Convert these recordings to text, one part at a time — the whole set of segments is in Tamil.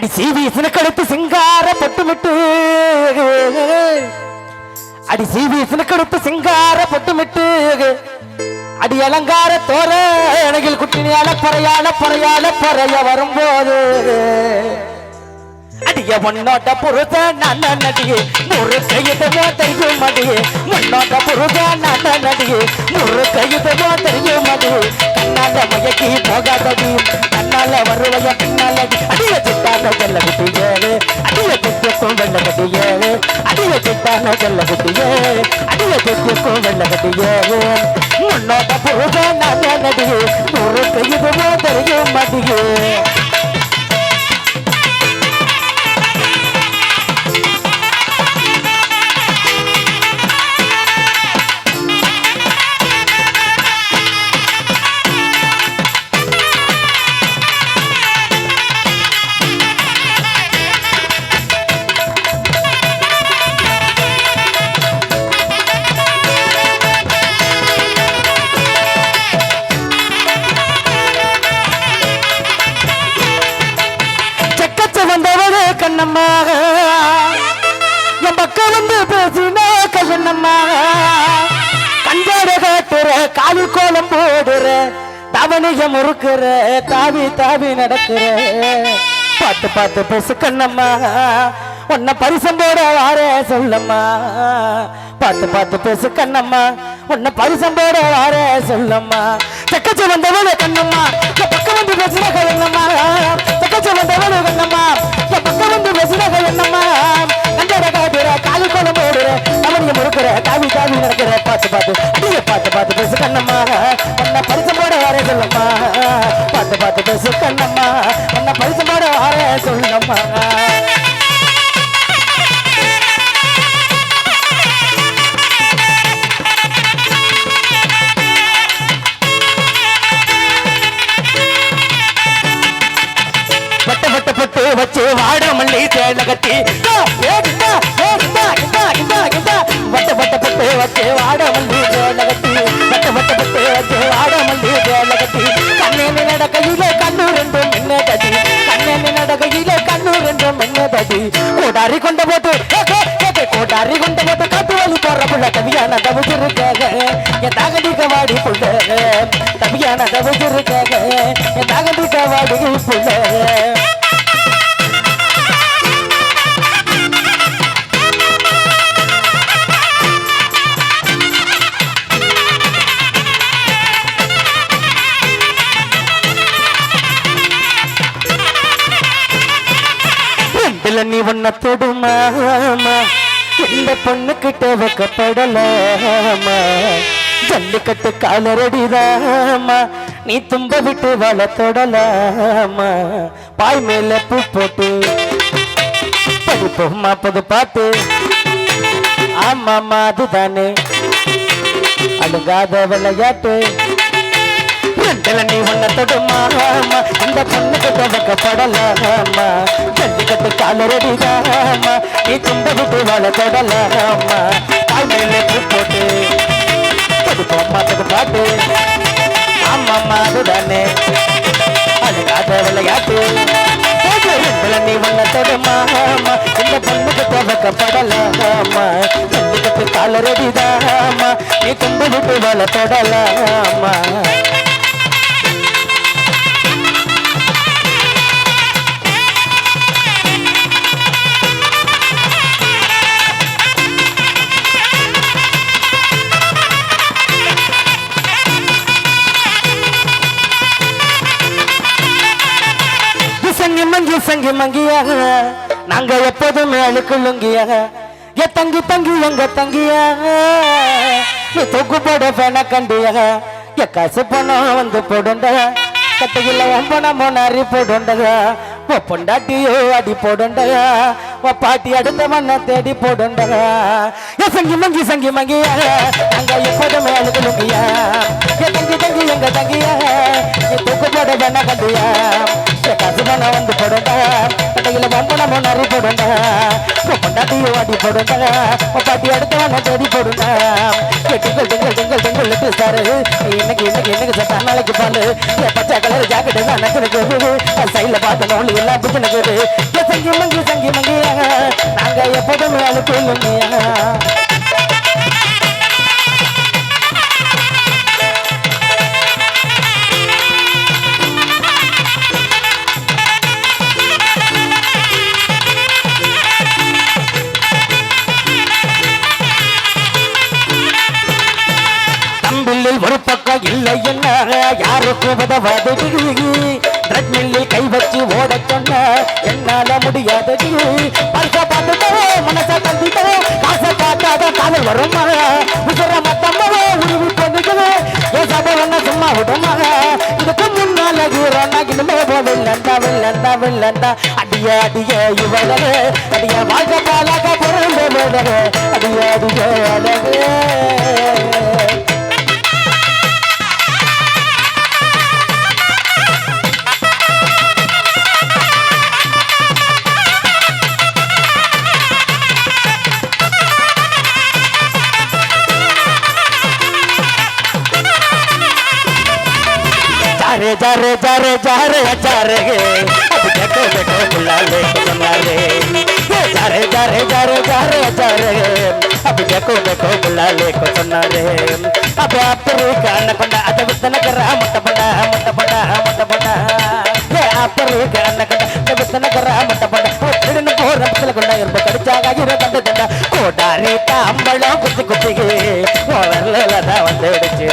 அடி சீவி சினக்கெடுத்து சிங்கார பொட்டுமிட்டு. அடி சீவி சினக்கெடுத்து சிங்கார பொட்டுமிட்டு. அடி அலங்கார தோர அணகில் குட்டினியால பறையால பறையால பறைய வரும்போது. அடிய முன்னோட்ட புருத நல்ல நடிகே. முறு கையுதமோ தெரியும் மடியே முன்னோட்ட புருத நல்ல நடிகே. முறு கையுதமோ தெரியும் மடியே கண்ணால மயக்கி போகாதடி. கண்ணால வருவைய பின்னால அடிய சித்தான செல்ல குட்டியே. அடிய சித்தக்கும் வெள்ள கட்டியே. அடிய சித்தான செல்ல குட்டியே. அடிய சித்தக்கும் வெள்ள கட்டியே. முன்னோட்ட புருத நல்ல நடிகே. தவணைய முறுக்குற தாவி தாவி நடக்கிற. பார்த்து பார்த்து பேசு கண்ணம்மா உன்னை பரிசம் போட வாரே சொல்லம்மா. பார்த்து பார்த்து பேசு கண்ணம்மா உன்னை பரிசம் போட வாரே சொல்லம்மா. செக்கச்ச வந்தவளே கண்ணம்மா பக்கம் வந்து பேசுனா கண்ணம்மா செக்கச்ச வந்தவளே கண்ணம்மா பக்கம் வந்து பேசுனா கண்ணம்மா வச்சு வாட மல்லி தேட கட்டி வட்ட வட்ட பட்டு வச்சு வாட மல்லி தேட கட்டி வட்ட வட்ட பட்டு வச்சு வாட மல்லி தேட கட்டி கண்ணே நடக்கையில கண்ணு ரெண்டும் என்ன தடி கண்ணே நடக்கையில கண்ணு ரெண்டும் என்ன தடி கோடாரி கொண்ட போட்டு கோடாரி கொண்ட போட்டு காட்டு வலி போற புள்ள கவியான தவிச்சிருக்காக என் தகதிக்க வாடி புள்ள கவியான தவிச்சிருக்காக என் தகதிக்க வாடி புள்ள. ரெண்டுல தொடுமாமா இந்த பொண்ணு கிட்ட வைக்கப்படலாமா? ஜல்லிக்கட்டு காலரடிதாமா. நீ தும்ப விட்டு வள தொடலாமா? பாய் மேல பூ போட்டு. படிப்போம்மா புது பாட்டு. ஆமாமா அதுதானே. அழுகாத விளையாட்டு. ரெண்டுல நீ ஒன்ன தொடுமாமா இந்த பொண்ணுக்கு துவக்கப்படலாமா? ஜல்லிக்கட்டு காலரடிதாமா? நீ தும்ப விட்டு வாழ தொடலாமா? கால் மேலே பூ போட்டு படிப்போம் மாத்துக்கு பாட்டு. ஆமாம்மா அதுதானே. அழுகாத விளையாட்டு. ரெண்டுல நீ ஒன்ன தொடுமாமா இந்த பொண்ணுக்கு துவக்கப்படலாமா? ஜல்லிக்கட்டு காலரடிதாமா? நீ தும்ப விட்டு வாழ தொடலாமா? எப்போதுமே லுங்கியாக ஏ தங்கி தங்கி எங்க தங்கியாக நீ தொக்கு போட பேன கண்டியாக ஏ காசு பணம் வந்து போடுண்டா. கட்டையில் ஒம்பனமோ நரி போடுண்டதா ஓ பொண்டாட்டியோ அடி போடுண்டதா ஓ பாட்டி அடுத்த மண்ணை தேடி போடுண்டதா ஏ சங்கி மங்கி சங்கி மங்கியாக அங்க எப்போதுமே அழுக்கு லுங்கியா ஏ தங்கி தங்கி எங்க தங்கியா. நீ தொக்கு போட பேன கண்டியா. காசு பணம் வந்து போடுண்டா கட்டையில வம்பனமோ நரி போடுண்டா பொண்டாட்டியோ அடி போடுண்டா பாட்டி அடுத்தவன தேடி போடுண்டா கெட்டுங்கள் திங்கள் திங்கள் திங்கள் லிட்டு சாரு. இன்னைக்கு இன்னைக்கு இன்னைக்கு நாளைக்கு பாலு பச்சை கலர் ஜாக்கெட்டு தான் நச்சுனுக்கு சைட்ல நோலி எல்லாம் பிச்சுனுக்கு சங்கி மங்கி சங்கி மங்கியாக நாங்க எப்போதும் அழுக்குள்ளுமையா தம்பிள்ளில் இல்லை என்ன? யாருக்கு உதவாது ட்ரெட்மில்லில் கை வச்சு ஓட சொன்ன என்னால முடியாது பரிச பார்த்துட்டோ மனச தந்திட்டோ காசை பார்த்தாத காதல் வருமா? உசுர மத்தம்மா உருவி பொண்ணுக்குது என் சபை சும்மா விடுமா? இதுக்கு முன்னால ஹீரோனா இனிமே போவில்லண்டா வில்லண்டா வில்லண்டா அடிய அடிய இவளவே. அடிய வாழ்க்கை பாலாக பொருள் அடிய அடிய அழகே. जारे जारे जारे जारे जारे गे अब देखो देखो बुलाले को बुलाले ये जारे जारे जारे जारे जारे अब देखो देखो बुलाले को सुनाले अब आप का नकंडा अद वितन करा मत बड़ा मत बड़ा मत बड़ा ये आप का नकंडा अद वितन करा मत बड़ा ಒತ್ತಿಡಿನ ಬೋರ ಬಿಸಲಗೊಂಡ ಇರ್ಬ ಕಡಿಚಾಗಿರೋ ದಂಡ ದಂಡ ಕೋಡಾರಿ ತಾಂಬಳ ಕುತ್ತಿ ಕುತ್ತಿಗೆ ಓವರ್ಲದ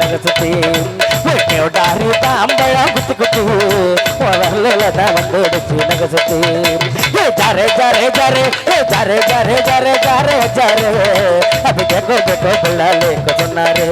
ನಗಸುತ್ತೆ ಹೊಟ್ಟೆಯು ದಾರಿ ತಾಂಬಳ ಗುತ್ತು ಗುತ್ತು ಒಳಲೆಲದ ಒಂದು ಡುಚ್ಚಿ ನಗಸುತ್ತೆ ಏ ಜಾರೆ ಜಾರೆ ಜಾರೆ ಏ ಜಾರೆ ಜಾರೆ ಜಾರೆ ಜಾರೆ ಜಾರೆ ಅದಕ್ಕೆ ಗೊಬ್ಬೆ ಗೊಬ್ಬಳ ಲೇಖ ಸೊನ್ನಾರೇ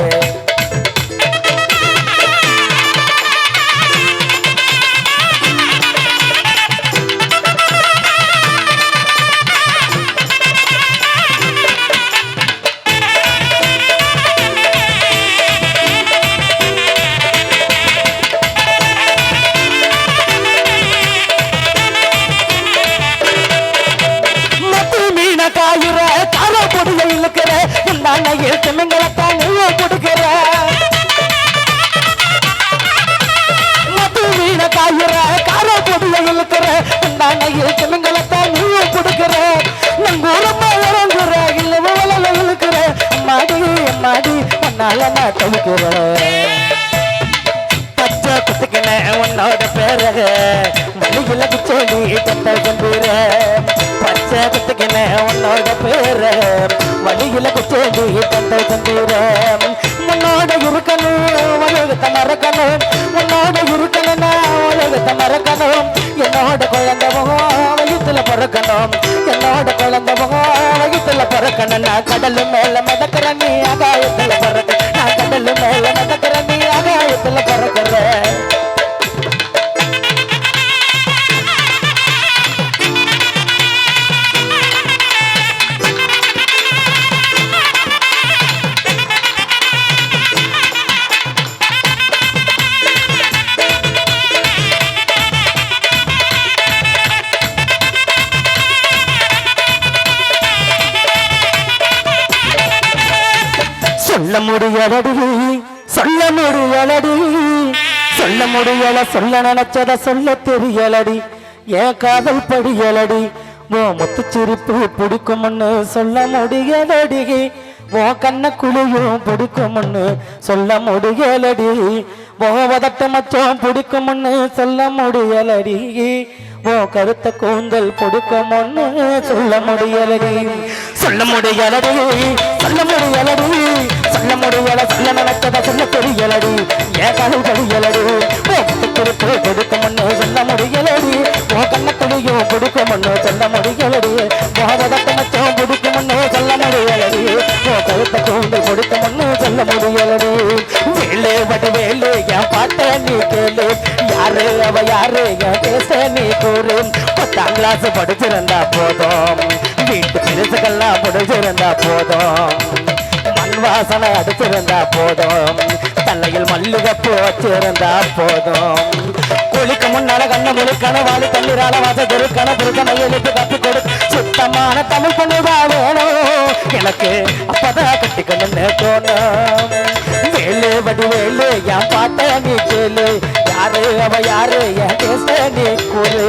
உன்னால பச்சை குத்துக்கின உன்னோட பேரக. வழியில குச்சோடி தத்த கம்பீர பச்சை குத்துக்கின உன்னோட பேர வழியில குச்சோடி தத்த கம்பீர உன்னோட இருக்கணும் உலகத்தை மறக்கணும். உன்னோட இருக்கணும் உலகத்தை மறக்கணும். என்னோட குழந்தை முகம் வயிற்றுல பிறக்கணும். என்னோட குழந்தை வயிற்றுல பிறக்கணும் நான் கடல் மேல மதக்கிற நீ அகாயத்துல முடியலடி. சொல்ல முடியலடி சொல்ல முடியல சொல்ல நினைச்சத சொல்ல தெரியலடி. ஏன் காதல் படியலடி. ஓ முத்துச்சிரிப்பு பிடிக்கும்னு சொல்ல முடியலடி. ஓ கண்ண குழியும் பிடிக்கும்னு சொல்ல முடியலடி. ஓ வதட்ட மச்சம் பிடிக்கும்னு சொல்ல முடியலடி. ஓ கருத்த கூந்தல் பிடிக்கும்னு சொல்ல முடியலடி. சொல்ல முடியலடி. சொல்ல முடியலடி. சொல்ல முடியல சொல்ல நினைச்சத சொல்ல தெரியலடி. ஏன் காதல் படியலடி ஓ கொடுக்க முன்னே சொல்ல முடியலடி. ஓ கண்ண துணியோ கொடுக்க முன்னே சொல்ல முடியலடி. ஓ வதட்ட மச்சம் பிடிக்கும்னு சொல்ல முடியலடி. ஓ கருத்த கொடுக்க முன்னே சொல்ல முடியலடி. வேலு வடு வேலு என் பாட்ட நீ கேளு. யாரு அவ யாரு என் பேச நீ கூறு. பத்தாம் கிளாஸ் படிச்சிருந்தா போதும். வீட்டு பெருசுகள்லாம் படிச்சிருந்தா போதும். மண் வாசனை அடிச்சிருந்தா போதும். தலையில் மல்லிகைப்பூ வச்சிருந்தா போதும். குளிக்க முன்னால கண்ண முழுக்கணும் வாழி தண்ணீரால வாச திருக்கண புருக்கனை எழுத்து கத்து கொடு. சுத்தமான தமிழ் பொண்ணுதா வேணும் எனக்கு அப்பதான் கட்டிக்கணும்னு தோணும். வேலு வடி வேலு என் பாட்ட நீ கேளு. யாரு அவ யாரு என் பேச நீ கூறு.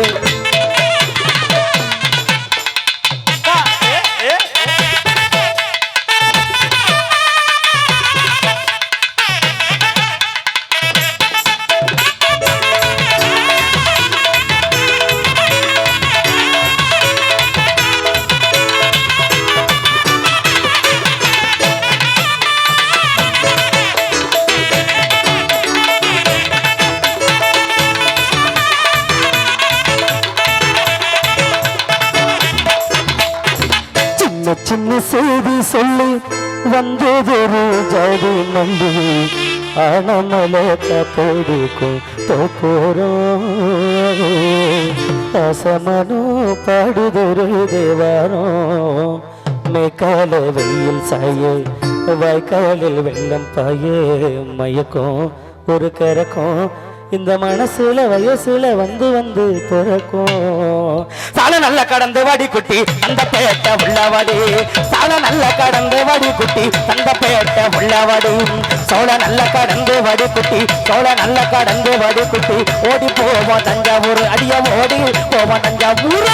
செய்தி சொல்லி வந்ததொரு ஜாதி நம்பி. ஆனமல காத்தோடுக்கும் தோப்போறோம் அசமனோ பாடுதொரு தேவாரம் மேக்கால வெயில் சாயே வாய்க்காலில் வெள்ளம் பாயே மயக்கம். ஒரு கரக்கம் இந்த மனசுல வயசுல வந்து வந்து பிறக்கும். சால நல்ல கடந்து வாடி குட்டி அந்த பேட்ட உள்ளவடி. சால நல்ல கடந்து வாடி குட்டி அந்த பேட்ட உள்ளவடி. சோழ நல்ல கடந்து வடி குட்டி சோழ நல்ல கடந்து வடி குட்டி. ஓடி போவோம் தஞ்சாவூர் அடிய ஓடி போவோம் தஞ்சாவூர்.